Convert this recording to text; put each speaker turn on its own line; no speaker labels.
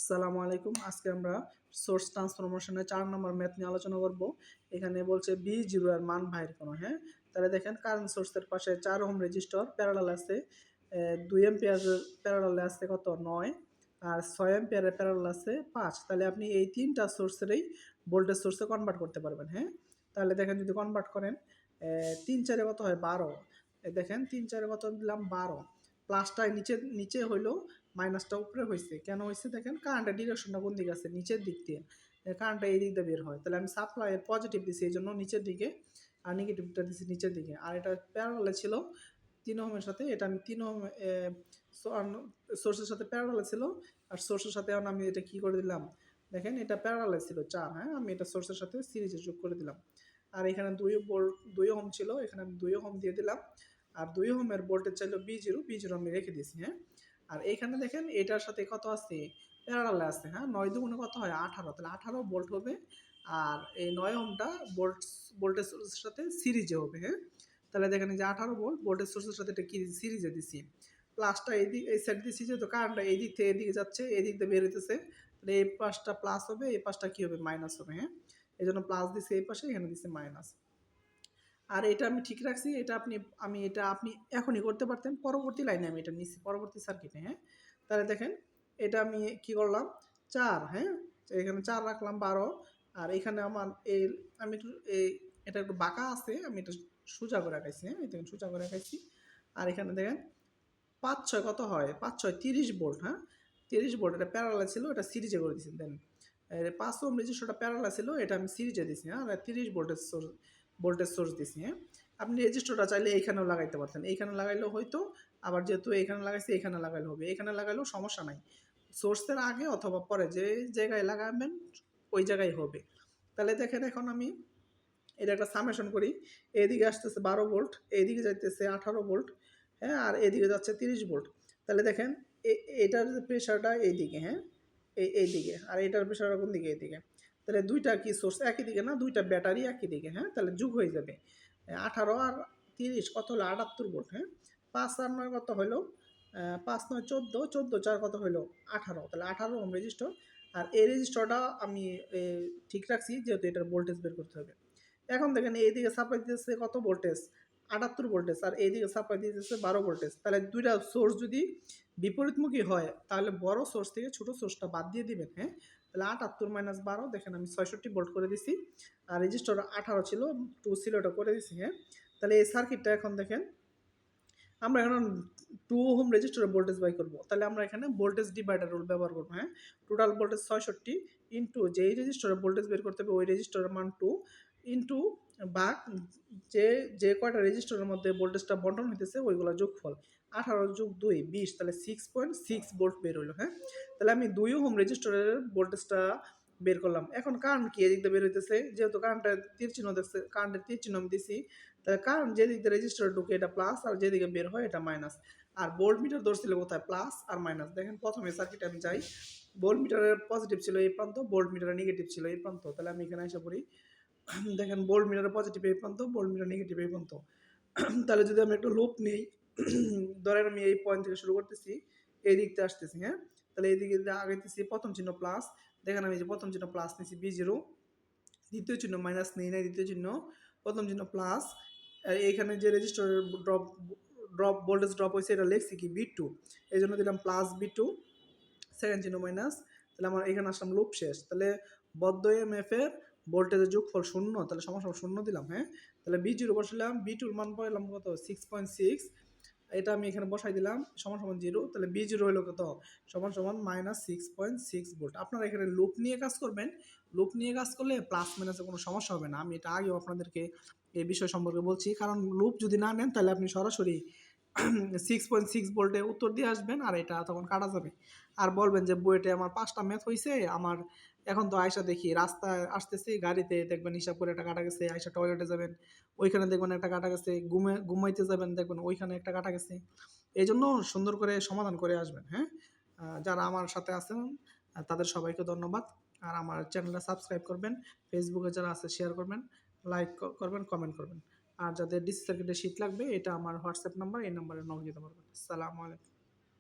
আসসালামু আলাইকুম। আজকে আমরা সোর্স ট্রান্সফরমেশনের চার নম্বর ম্যাথ নিয়ে আলোচনা করব। এখানে বলছে বি জিরো এর মান বাইর করো হ্যাঁ? তাহলে দেখেন কারেন্ট সোর্সের পাশে চার ওহম রেজিস্টর প্যারালাল আছে। দুই এম্পিয়ার প্যারালালে আছে কত? নয়। আর ছয় এম্পিয়ারের প্যারালাল আছে পাঁচ। তাহলে আপনি এই তিনটা সোর্সেরই ভোল্টেজ সোর্সে কনভার্ট করতে পারবেন হ্যাঁ? তাহলে দেখেন যদি কনভার্ট করেন তিন চারে কত হয়? বারো। দেখেন তিন চারে কত দিলাম? বারো। প্লাসটা নিচে নিচে হইল মাইনাসটা উপরে হয়েছে কেন হয়েছে দেখেন? কারেন্টের ডিরেকশনটা কোন দিকে আছে? নিচের দিক দিয়ে। কারেন্টটা এই দিক দিয়ে বের হয়। তাহলে আমি সাপ্লাইয়ের পজিটিভ দিছি, এই জন্য নিচের দিকে আর নেগেটিভটা দিছি নিচের দিকে। আর এটা প্যারালে ছিল তিন ওহমের সাথে, এটা আমি তিন ওহম সোর্সের সাথে প্যারালে ছিল। আর সোর্সের সাথে এখন আমি এটা কি করে দিলাম? দেখেন, এটা প্যারালে ছিল চার হ্যাঁ? আমি এটা সোর্সের সাথে সিরিজে যোগ করে দিলাম। আর এখানে দুই বোল্ট দুই ওহম ছিল। এখানে আমি দুই ওহম দিয়ে দিলাম। আর দুই ওহমের ভোল্টেজ চাইলো বি জিরো বি জিরো আমি রেখে দিয়েছি হ্যাঁ? আর এইখানে দেখেন এটার সাথে কত আছে? প্যারালালে আছে হ্যাঁ? নয় দুগুণে কত হয়? আঠারো। তাহলে আঠারো ভোল্ট হবে আর এই নয় ওহমটা ভোল্ট ভোল্টেজ সোর্সের সাথে সিরিজে হবে হ্যাঁ? তাহলে দেখেন যে আঠারো ভোল্ট ভোল্টেজ সোর্সের সাথে এটা কি সিরিজে দিছি? প্লাসটা এই দিক, এই সাইড দিছি যেহেতু কারেন্টটা এই দিক থেকে এদিকে যাচ্ছে, এই দিক দিয়ে বের হইতেছে তাহলে এই পাশটা প্লাস হবে, এই পাশটা কি হবে? মাইনাস হবে হ্যাঁ? এই জন্য প্লাস দিছে এই পাশে, এখানে দিছে মাইনাস আর এটা আমি ঠিক রাখছি, এটা আপনি, আমি এটা আপনি এখনই করতে পারতেন, পরবর্তী লাইনে আমি এটা নিচ্ছি, পরবর্তী সার্কিটে হ্যাঁ? তাহলে দেখেন, এটা আমি কি করলাম? চার হ্যাঁ? এখানে চার রাখলাম বারো, আর এখানে আমার এই, আমি একটু এই, এটা একটু বাঁকা আছে, আমি এটা সোজা করে রাখাইছি হ্যাঁ? দেখেন, সোজা করে রাখাইছি আর এখানে দেখেন, পাঁচ ছয় কত হয়? পাঁচ ছয় তিরিশ বোল্ট হ্যাঁ? তিরিশ বোল্ট এটা প্যারালা ছিল, এটা সিরিজে করে দিয়েছি দেন পাঁচ ওম রেজিস্টারটা প্যারালা ছিল, এটা আমি সিরিজে দিয়েছি হ্যাঁ? তিরিশ সোর্স ভোল্টেজ সোর্স দিছি হ্যাঁ? আপনি রেজিস্টারটা চাইলে এইখানেও লাগাইতে পারতেন। এইখানে লাগাইলেও হয়তো, আবার যেহেতু এখানে লাগাইছি এখানে লাগাইলে হবে। এখানে লাগাইলেও সমস্যা নাই। সোর্সের আগে অথবা পরে যে জায়গায় লাগাবেন, ওই জায়গায় হবে। তাহলে দেখেন এখন আমি এটা একটা সামেশন করি। এদিকে আসতেছে বারো ভোল্ট এইদিকে যাইতেছে আঠারো ভোল্ট হ্যাঁ? আর এদিকে যাচ্ছে তিরিশ ভোল্ট তাহলে দেখেন এটার প্রেশারটা এইদিকে হ্যাঁ? এই, এইদিকে। আর এটার প্রেশারটা কোন দিকে? এইদিকে। তাহলে দুইটা কি সোর্স একই দিকে না? দুইটা ব্যাটারি একই দিকে হ্যাঁ? তাহলে যুগ হয়ে যাবে। আঠারো আর তিরিশ, কত হলো? আটাত্তর ভোল্ট হ্যাঁ? পাঁচ আর নয় কত হলো? পাঁচ নয় চোদ্দ চোদ্দ চার কত হলো? আঠারো। তাহলে আঠারো ওম রেজিস্টার আর এই রেজিস্টারটা আমি ঠিক রাখছি, যেহেতু এটার ভোল্টেজ বের করতে হবে। এখন দেখেন, এইদিকে সাপ্লাই দিতেছে কত ভোল্টেজ আটাত্তর ভোল্টেজ আর এইদিকে সাপ্লাই দিতেছে বারো ভোল্টেজ তাহলে দুইটা সোর্স যদি বিপরীতমুখী হয়, তাহলে বড় সোর্স থেকে ছোট সোর্সটা বাদ দিয়ে দিবেন হ্যাঁ? তাহলে আটাত্তর মাইনাস বারো, দেখেন আমি ছয়ষট্টি বোল্ট করে দিছি। আর রেজিস্টার আঠারো ছিল টু ছিল, ওটা করে দিছি হ্যাঁ? তাহলে এই সার্কিটটা এখন দেখেন, আমরা এখন টু হোম রেজিস্টারে ভোল্টেজ বাই করব। তাহলে আমরা এখানে ভোল্টেজ ডিভাইডার রোল ব্যবহার করব হ্যাঁ? টোটাল ভোল্টেজ ছয়ষট্টি ইন্টু যেই রেজিস্টারে ভোল্টেজ বের করতে হবে, ওই রেজিস্টারের মান টু ইন্টু বাক যে যে কয়টা রেজিস্টারের মধ্যে ভোল্টেজটা বন্টন হইতেছে, ওইগুলো যোগফল। আঠারো যোগ দুই, বিশ, তাহলে সিক্স পয়েন্ট সিক্স ভোল্ট বের হইল হ্যাঁ? তাহলে আমি দুই হোম রেজিস্টারের ভোল্টেজটা বের করলাম। এখন কারেন্ট কি এদিক দিয়ে বের হইতেছে? যেহেতু কারেন্টের তীর চিহ্ন দেখছে কারেন্টের তীর চিহ্ন আমি দিছি, তাহলে কারেন্ট যেদিক দিয়ে রেজিস্টার ঢুকে এটা প্লাস আর যেদিকে বের হয় এটা মাইনাস আর বোল্ড মিটার ধরছিল কোথায়? প্লাস আর মাইনাস দেখেন প্রথমে সার্কিটে আমি যাই বোল্ড মিটারের পজিটিভ ছিল এই প্রান্ত বোল্ড মিটারের নেগেটিভ ছিল এই প্রান্ত। তাহলে আমি এখানে এসে পড়ি। দেখেন বোল্ড মিটারের পজিটিভ এই প্রান্ত বোল্ড মিটার নেগেটিভ এই প্রান্ত তাহলে যদি আমি একটা লুপ নিই, ধরেন আমি এই পয়েন্ট থেকে শুরু করতেছি, এই দিক থেকে আসতেছি হ্যাঁ? তাহলে এই দিকে আগাইতেছি, প্রথম চিহ্ন প্লাস দেখেন আমি যে প্রথম চিহ্ন প্লাস নিয়েছি বি জিরো দ্বিতীয় চিহ্ন মাইনাস নেই নাই, দ্বিতীয় চিহ্ন, প্রথম চিহ্ন প্লাস আর এইখানে যে রেজিস্টারের ড্রপ ড্রপ ভোল্টেজ ড্রপ হয়েছে, এটা লিখছি কি বি টু এই জন্য দিলাম প্লাস বি টু সেকেন্ড চিহ্ন মাইনাস তাহলে আমার এখানে আসলাম লুপ শেষ। তাহলে বদ্ধ এম এফ এর ভোল্টেজের যোগফল শূন্য, তাহলে সমস্যা শূন্য দিলাম হ্যাঁ? তাহলে বি জিরো বসালাম বি টুর মান পাইলাম কত? সিক্স পয়েন্ট সিক্স এটা আমি এখানে বসাই দিলাম, সমান সমান জিরো তাহলে বি জিরো হলো কত? সমান সমান minus six point six volt আপনারা এখানে লুপ নিয়ে কাজ করবেন। লুপ নিয়ে কাজ করলে প্লাস মাইনাসে কোনো সমস্যা হবে না। আমি এটা আগেও আপনাদেরকে এই বিষয় সম্পর্কে বলছি। কারণ লুপ যদি না নেন, তাহলে আপনি সরাসরি সিক্স পয়েন্ট সিক্স ভোল্টে উত্তর দিয়ে আসবেন আর এটা তখন কাটা যাবে। আর বলবেন যে বইটা আমার পাঁচটা ম্যাথ হয়েছে আমার এখন তো আয়সা দেখি রাস্তায় আসতেছি, গাড়িতে দেখবেন হিসাব করে একটা কাটা গেছে আয়সা টয়লেটে যাবেন, ওইখানে দেখবেন একটা কাটা গেছে, ঘুমে, ঘুমাইতে যাবেন, দেখবেন ওইখানে একটা কাটা গেছে। এই জন্য সুন্দর করে সমাধান করে আসবেন হ্যাঁ? যারা আমার সাথে আছেন তাদের সবাইকে ধন্যবাদ। আর আমার চ্যানেলটা সাবস্ক্রাইব করবেন ফেসবুকে যারা আছে শেয়ার করবেন লাইক করবেন কমেন্ট করবেন। আর যাদের ডিস শীত লাগবে, এটা আমার হোয়াটসঅ্যাপ নাম্বার এই নাম্বারে নক দিতে পারবেন আলাইকুম।